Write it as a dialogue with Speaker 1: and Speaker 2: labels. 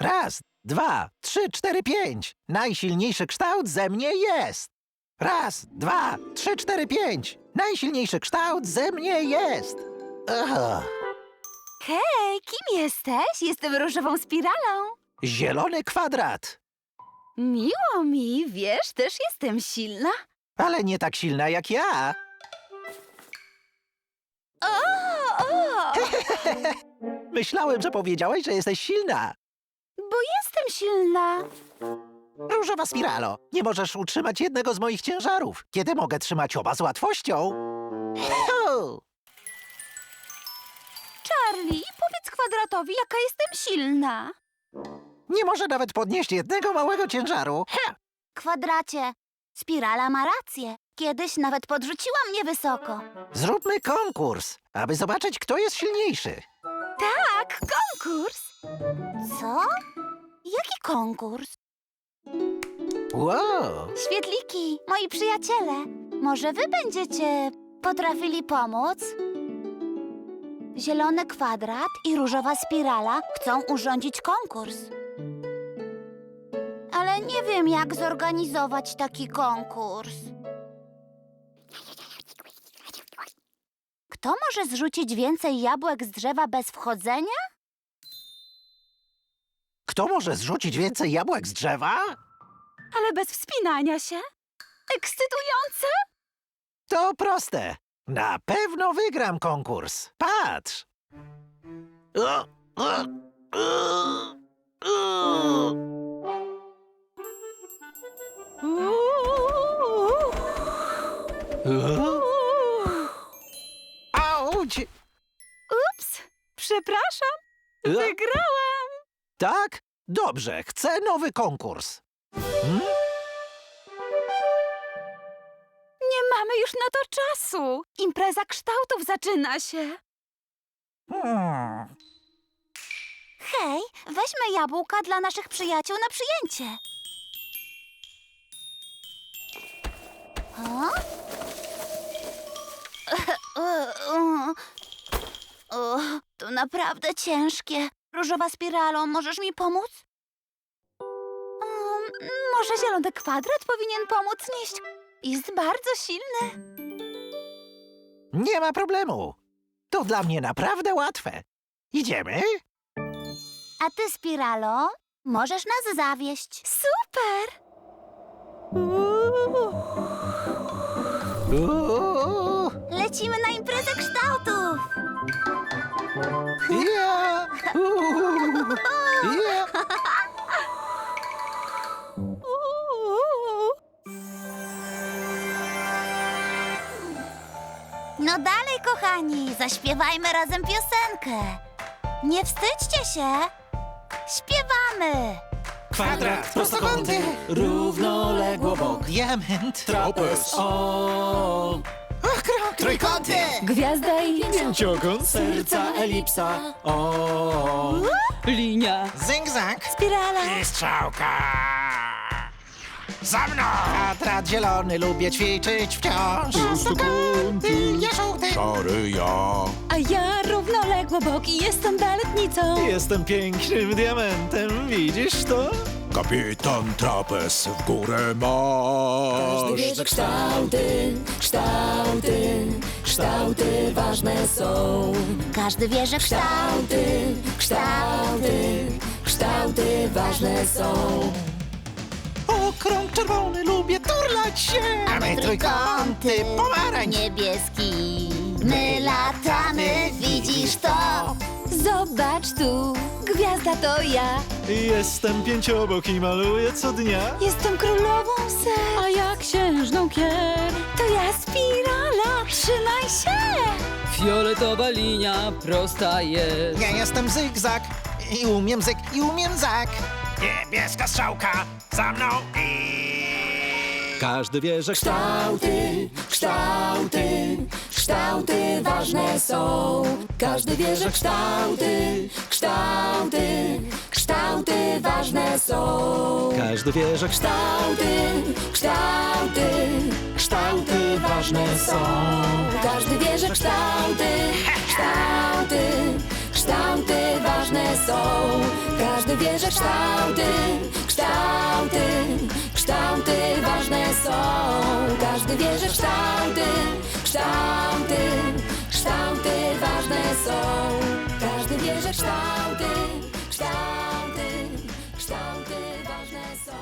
Speaker 1: Raz, dwa, trzy, cztery, pięć. Najsilniejszy kształt ze mnie jest. Raz, dwa, trzy, cztery, pięć. Najsilniejszy kształt ze mnie jest. Aha.
Speaker 2: Hej, kim jesteś? Jestem różową spiralą.
Speaker 1: Zielony kwadrat.
Speaker 2: Miło mi, wiesz, też jestem silna.
Speaker 1: Ale nie tak silna jak ja.
Speaker 2: O, o,
Speaker 1: Myślałem, że powiedziałeś, że jesteś silna.
Speaker 2: bo jestem silna.
Speaker 1: Różowa spiralo, nie możesz utrzymać jednego z moich ciężarów, kiedy mogę trzymać oba z łatwością.
Speaker 2: Charlie, powiedz kwadratowi, jaka jestem silna.
Speaker 1: Nie może nawet podnieść jednego małego ciężaru. Ha!
Speaker 2: Kwadracie, spirala ma rację. Kiedyś nawet podrzuciła mnie wysoko.
Speaker 1: Zróbmy konkurs, aby zobaczyć, kto jest silniejszy.
Speaker 2: Tak, konkurs. Co? Jaki konkurs?
Speaker 1: Wow!
Speaker 2: Świetliki, moi przyjaciele, może wy będziecie potrafili pomóc? Zielony kwadrat i różowa spirala chcą urządzić konkurs. Ale nie wiem, jak zorganizować taki konkurs. Kto może zrzucić więcej jabłek z drzewa bez wchodzenia?
Speaker 1: Kto może zrzucić więcej jabłek z drzewa?
Speaker 2: Ale bez wspinania się? Ekscytujące?
Speaker 1: To proste. Na pewno wygram konkurs. Patrz! O, o, o, o. O? Auć!
Speaker 2: Ups, przepraszam,
Speaker 1: O,
Speaker 2: wygrałam.
Speaker 1: Tak? Dobrze, chcę nowy konkurs. Hmm?
Speaker 2: Nie mamy już na to czasu. Impreza kształtów zaczyna się.
Speaker 1: Hmm.
Speaker 2: Hej, weźmy jabłka dla naszych przyjaciół na przyjęcie. O? To naprawdę ciężkie. Różowa spiralo, możesz mi pomóc? Um, może zielony kwadrat powinien pomóc nieść. Jest bardzo silny.
Speaker 1: Nie ma problemu. To dla mnie naprawdę łatwe. Idziemy?
Speaker 2: A ty, spiralo, możesz nas zawieść. Super!
Speaker 1: Uuu,
Speaker 2: Lecimy na imprezę kształtów!
Speaker 1: ja, uuu, ja.
Speaker 2: No dalej, kochani, zaśpiewajmy razem piosenkę. Nie wstydźcie się. Śpiewamy.
Speaker 1: Kwadrat,
Speaker 3: prostokąty, równoległo bok.
Speaker 1: Diament,
Speaker 3: Trapez, o,
Speaker 1: okrąg,
Speaker 3: trójkąty,
Speaker 2: Gwiazda i
Speaker 3: pięciokąt, serca, elipsa, o,
Speaker 4: Linia.
Speaker 1: zygzak
Speaker 2: spirala.
Speaker 1: i strzałka. Za mną! Kwadrat zielony, lubię ćwiczyć wciąż.
Speaker 3: Prostokąty,
Speaker 1: ja żółty.
Speaker 3: szary ja.
Speaker 4: A ja równoległo boki jestem baletnicą.
Speaker 3: Jestem pięknym diamentem, widzisz to? Kapitan Trapez w górę
Speaker 5: Każdy
Speaker 3: masz.
Speaker 5: wie, że kształty, kształty, kształty ważne są.
Speaker 2: Każdy wie, że
Speaker 5: Kształty, kształty, kształty ważne są.
Speaker 1: Okrąg czerwony, lubię turlać się. A my trójkąty, pomarańcz.
Speaker 2: niebieski. My latamy, widzisz to?
Speaker 4: Zobacz tu, gwiazda to ja.
Speaker 3: Jestem pięciobok i maluję co dnia.
Speaker 4: Jestem królową ser. A ja księżną kier.
Speaker 2: To ja spirala, trzymaj się.
Speaker 4: Fioletowa linia prosta jest.
Speaker 1: Ja jestem zygzak i umiem zyg i umiem zak. Niebieska strzałka, za mną i...
Speaker 3: Każdy wie, że
Speaker 5: Kształty, kształty, kształty ważne są. Każdy wie, że kształty, kształty, kształty ważne są.
Speaker 3: Każdy wie, że
Speaker 5: Kształty, kształty, kształty ważne są. Każdy wie, że kształty, kształty, kształty ważne są. Każdy wie, że kształty, kształty, Kształty ważne są, każdy wie, że kształty, kształty, kształty ważne są. Każdy wie, że kształty, kształty, kształty ważne są.